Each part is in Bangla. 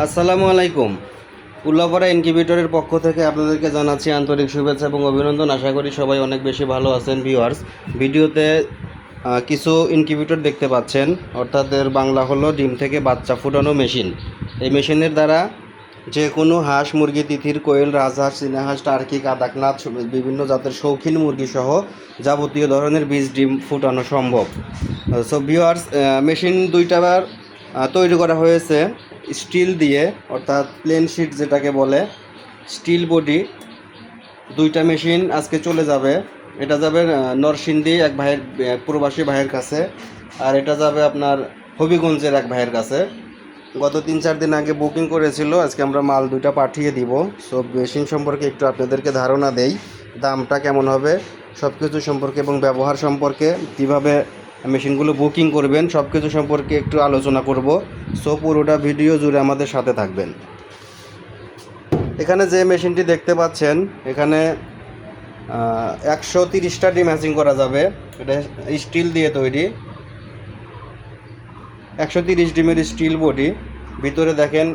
আসসালামু আলাইকুম। উল্লাপাড়া ইনকিউবেটরের পক্ষ থেকে আপনাদেরকে জানাচ্ছি আন্তরিক শুভেচ্ছা এবং অভিনন্দন। আশা করি সবাই অনেক বেশি ভালো আছেন ভিউয়ার্স ভিডিওতে কিছু ইনকিউবেটর দেখতে পাচ্ছেন। অর্থাৎ এর বাংলা হলো ডিম থেকে বাচ্চা ফুটানো মেশিন। এই মেশিনের দ্বারা যে কোনো হাঁস, মুরগি, তিথির, কোয়েল, রাজহাঁস, চীনাহাঁস, টার্কি, কাদাকনাথ বিভিন্ন জাতের শৌখিন মুরগি সহ যাবতীয় ধরনের বীজ, ডিম ফুটানো সম্ভব। সো ভিউয়ার্স মেশিন দুইটাবার তৈরি করা হয়েছে। স্টিল দিয়ে, অর্থাৎ প্লেন শিট যেটাকে বলে স্টিল বডি দুইটা মেশিন আজকে চলে যাবে। এটা যাবে নরসিংদী এক ভাইয়ের প্রবাসী ভাইয়ের কাছে, আর এটা যাবে আপনার হবিগঞ্জের এক ভাইয়ের কাছে। গত তিন চার দিন আগে বুকিং করেছিল, আজকে আমরা মাল দুইটা পাঠিয়ে দিব। সো মেশিন সম্পর্কে একটু আপনাদেরকে ধারণা দেই, দামটা কেমন হবে সব কিছু সম্পর্কে এবং ব্যবহার সম্পর্কে কীভাবে মেশিনগুলো বুকিং করবেন সব কিছু সম্পর্কে একটু আলোচনা করব। সো পুরোটা ভিডিও জুড়ে আমাদের সাথে থাকবেন। এখানে যে মেশিনটি দেখতে পাচ্ছেন, এখানে একশো তিরিশটা ডি ম্যাচিং করা যাবে। এটা স্টিল দিয়ে তৈরি। একশো তিরিশ ডিমের স্টিল বডি। ভিতরে দেখেন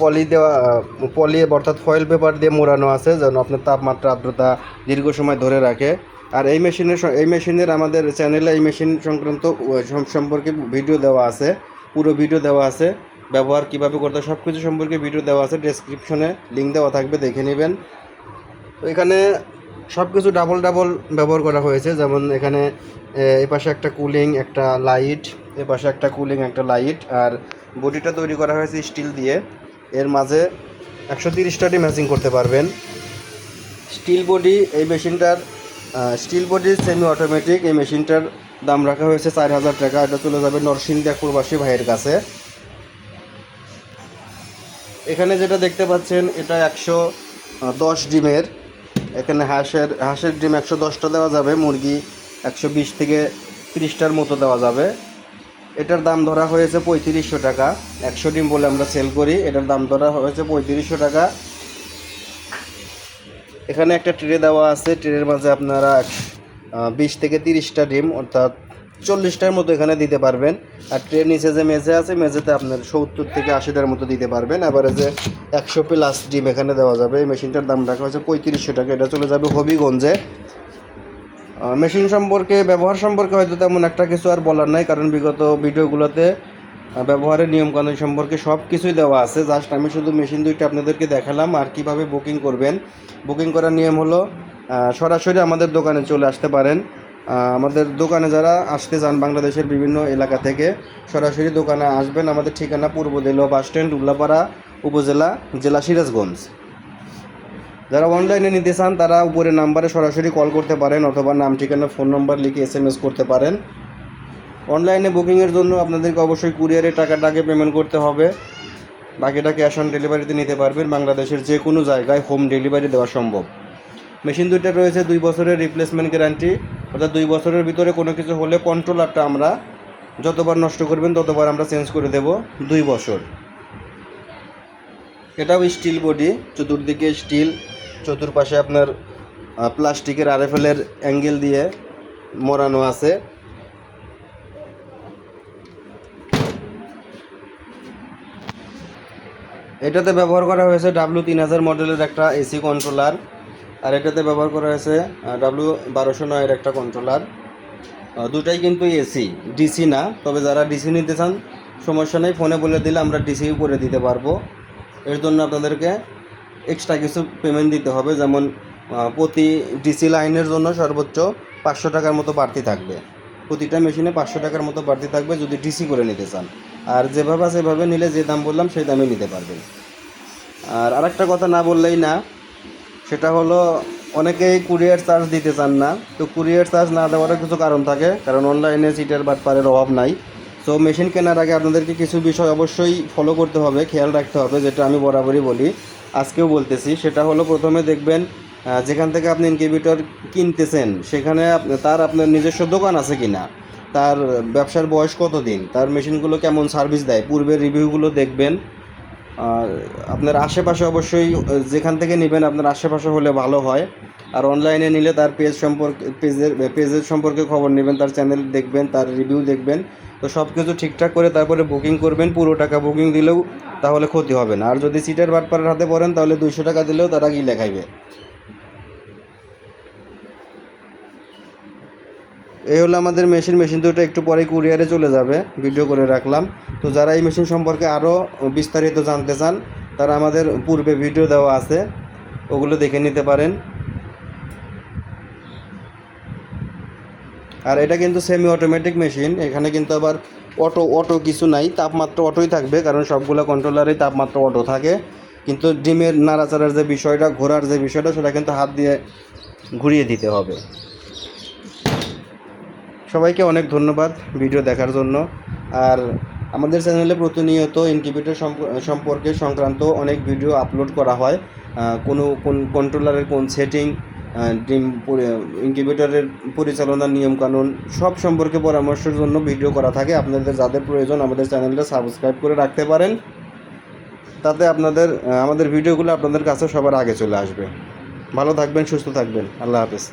পলি দেওয়া পলি অর্থাৎ ফয়েল পেপার দিয়ে মোড়ানো আছে, যেন আপনার তাপমাত্রা, আর্দ্রতা দীর্ঘ সময় ধরে রাখে। আর এই মেশিনের এই মেশিনের আমাদের চ্যানেলে এই মেশিন সংক্রান্ত সম্পর্কে ভিডিও দেওয়া আছে পুরো ভিডিও দেওয়া আছে। ব্যবহার কীভাবে করতে সব কিছু সম্পর্কে ভিডিও দেওয়া আছে ডেসক্রিপশনে লিঙ্ক দেওয়া থাকবে দেখে নেবেন। তো এখানে সব কিছু ডাবল ডাবল ব্যবহার করা হয়েছে যেমন এখানে এ, পাশে একটা কুলিং একটা লাইট এ পাশে একটা কুলিং একটা লাইট আর বডিটা তৈরি করা হয়েছে স্টিল দিয়ে। এর মাঝে একশো তিরিশটাটি ম্যাচিং করতে পারবেন। স্টিল বডি এই মেশিনটার স্টিল বডি সেমি অটোমেটিক এই মেশিনটার দাম রাখা হয়েছে চার হাজার টাকা। এটা চলে যাবে নরসিংদী প্রবাসী ভাইয়ের কাছে। এখানে যেটা দেখতে পাচ্ছেন, এটা একশো দশ ডিমের। এখানে হাঁসের হাঁসের ডিম একশো দশটা দেওয়া যাবে, মুরগি একশো বিশ থেকে তিরিশটার মতো দেওয়া যাবে। এটার দাম ধরা হয়েছে পঁয়ত্রিশশো টাকা। একশো ডিম বলে আমরা সেল করি, এটার দাম ধরা হয়েছে পঁয়ত্রিশশো টাকা। এখানে একটা ট্রে দেওয়া আছে। ট্রের মাঝে আপনারা বিশ থেকে তিরিশটা ডিম, অর্থাৎ চল্লিশটার মতো এখানে দিতে পারবেন। আর ট্রের নিচে যে মেঝে আছে, মেঝেতে আপনার সত্তর থেকে আশিটার মতো দিতে পারবেন। আবার যে একশো প্লাস ডিম এখানে দেওয়া যাবে। এই মেশিনটার দাম রাখা হয়েছে পঁয়ত্রিশশো টাকা। এটা চলে যাবে হবিগঞ্জে। মেশিন সম্পর্কে, ব্যবহার সম্পর্কে হয়তো তেমন একটা কিছু আর বলার নাই, কারণ বিগত ভিডিওগুলোতে ব্যবহারের নিয়মকানুন সম্পর্কে সব কিছুই দেওয়া আছে। জাস্ট আমি শুধু মেশিন দুইটা আপনাদেরকে দেখালাম আর কীভাবে বুকিং করবেন। বুকিং করার নিয়ম হলো সরাসরি আমাদের দোকানে চলে আসতে পারেন। আমাদের দোকানে যারা আসতে চান বাংলাদেশের বিভিন্ন এলাকা থেকে, সরাসরি দোকানে আসবেন। আমাদের ঠিকানা পূর্ব দেলো বাস স্ট্যান্ড উল্লাপাড়া উপজেলা, জেলা সিরাজগঞ্জ। যারা অনলাইনে নিতে চান, তারা উপরে নাম্বারে সরাসরি কল করতে পারেন অথবা নাম, ঠিকানা ফোন নাম্বার লিখে এস করতে পারেন। অনলাইনে বুকিংয়ের জন্য আপনাদেরকে অবশ্যই কুরিয়ারে টাকাটা আগে পেমেন্ট করতে হবে। বাকিটা ক্যাশ অন ডেলিভারিতে নিতে পারবেন। বাংলাদেশের যে কোনো জায়গায় হোম ডেলিভারি দেওয়া সম্ভব। মেশিন দুইটা রয়েছে, দুই বছরের রিপ্লেসমেন্ট গ্যারান্টি অর্থাৎ দুই বছরের ভিতরে কোনো কিছু হলে কন্ট্রোলারটা আমরা যতবার নষ্ট করবেন, ততবার আমরা চেঞ্জ করে দেব দুই বছর। এটাও স্টিল বডি চতুর্দিকে স্টিল চতুর্পাশে আপনার প্লাস্টিকের আরএফএলের অ্যাঙ্গেল দিয়ে মোড়ানো আছে। এটাতে ব্যবহার করা হয়েছে ডাব্লু তিন হাজার মডেলের একটা এসি কন্ট্রোলার আর এটাতে ব্যবহার করা হয়েছে ডাব্লু বারোশো নয়ের একটা কন্ট্রোলার দুটাই কিন্তু এসি ডিসি না, তবে যারা ডিসি নিতে চান, সমস্যা নেই, ফোনে বলে দিলে আমরা ডিসিও করে দিতে পারব। এর জন্য আপনাদেরকে এক্সট্রা কিছু পেমেন্ট দিতে হবে, যেমন প্রতি ডিসি লাইনের জন্য সর্বোচ্চ পাঁচশো টাকার মতো বাড়তি থাকবে। প্রতিটা মেশিনে পাঁচশো টাকার মতো বাড়তি থাকবে যদি ডিসি করে নিতে চান। আর যেভাবে সেভাবে নিলে যে দাম বললাম সেই দামে নিতে পারবেন। আর আরেকটা কথা না বললেই না, সেটা হলো অনেকেই কুরিয়ার চার্জ দিতে চান না। তো কুরিয়ার চার্জ না দেওয়ারও কিছু কারণ থাকে, কারণ অনলাইনে সিটের বাটপারের অভাব নাই। সো মেশিন কেনার আগে আপনাদেরকে কিছু বিষয় অবশ্যই ফলো করতে হবে, খেয়াল রাখতে হবে, যেটা আমি বরাবরই বলি। আজকেও বলতেছি, সেটা হলো প্রথমে দেখবেন যেখান থেকে আপনি ইনকিউবেটর কিনতেছেন, সেখানে তার আপনার নিজস্ব দোকান আছে কি না তার ব্যবসার বয়স কতদিন? তার মেশিনগুলো কেমন সার্ভিস দেয়? পূর্বের রিভিউগুলো দেখবেন। আর আপনার আশেপাশে অবশ্যই যেখান থেকে নেবেন, আপনার আশেপাশে হলে ভালো হয়। আর অনলাইনে নিলে তার পেজ সম্পর্কে পেজের পেজের সম্পর্কে খবর নেবেন, তার চ্যানেল দেখবেন, তার রিভিউ দেখবেন। তো সব কিছু ঠিকঠাক করে তারপরে বুকিং করবেন। পুরো টাকা বুকিং দিলেও তাহলে ক্ষতি হবে না। আর যদি সিটের বাটপারের হাতে পড়েন তাহলে দুইশো টাকা দিলেও তারা কি লেখাইবে এই হলো আমাদের মেশিন মেশিন দুটো একটু পরে কুরিয়ারে চলে যাবে ভিডিও করে রাখলাম। তো যারা এই মেশিন সম্পর্কে আরও বিস্তারিত জানতে চান, তারা আমাদের পূর্বে ভিডিও দেওয়া আছে, ওগুলো দেখে নিতে পারেন। আর এটা কিন্তু সেমি অটোমেটিক মেশিন এখানে কিন্তু আবার অটো অটো কিছু নাই, তাপমাত্রা অটোই থাকবে, কারণ সবগুলো কন্ট্রোলারেই তাপমাত্রা অটো থাকে। কিন্তু ডিমের নাড়াচাড়ার যে বিষয়টা, ঘোরার যে বিষয়টা, সেটা কিন্তু হাত দিয়ে ঘুরিয়ে দিতে হবে। সবাইকে অনেক ধন্যবাদ ভিডিও দেখার জন্য। আর আমাদের চ্যানেলে প্রতিনিয়ত ইনকিউবেটর সম্পর্কে সংক্রান্ত অনেক ভিডিও আপলোড করা হয়। কোনো, কোন কন্ট্রোলারের কোন সেটিং ডিম ইনকিউবেটরের পরিচালনার নিয়মকানুন, সব সম্পর্কে পরামর্শের জন্য ভিডিও করা থাকে। আপনাদের যাদের প্রয়োজন আমাদের চ্যানেলটা সাবস্ক্রাইব করে রাখতে পারেন। তাতে আপনাদের আমাদের ভিডিওগুলো আপনাদের কাছে সবার আগে চলে আসবে। ভালো থাকবেন, সুস্থ থাকবেন। আল্লাহ হাফেজ।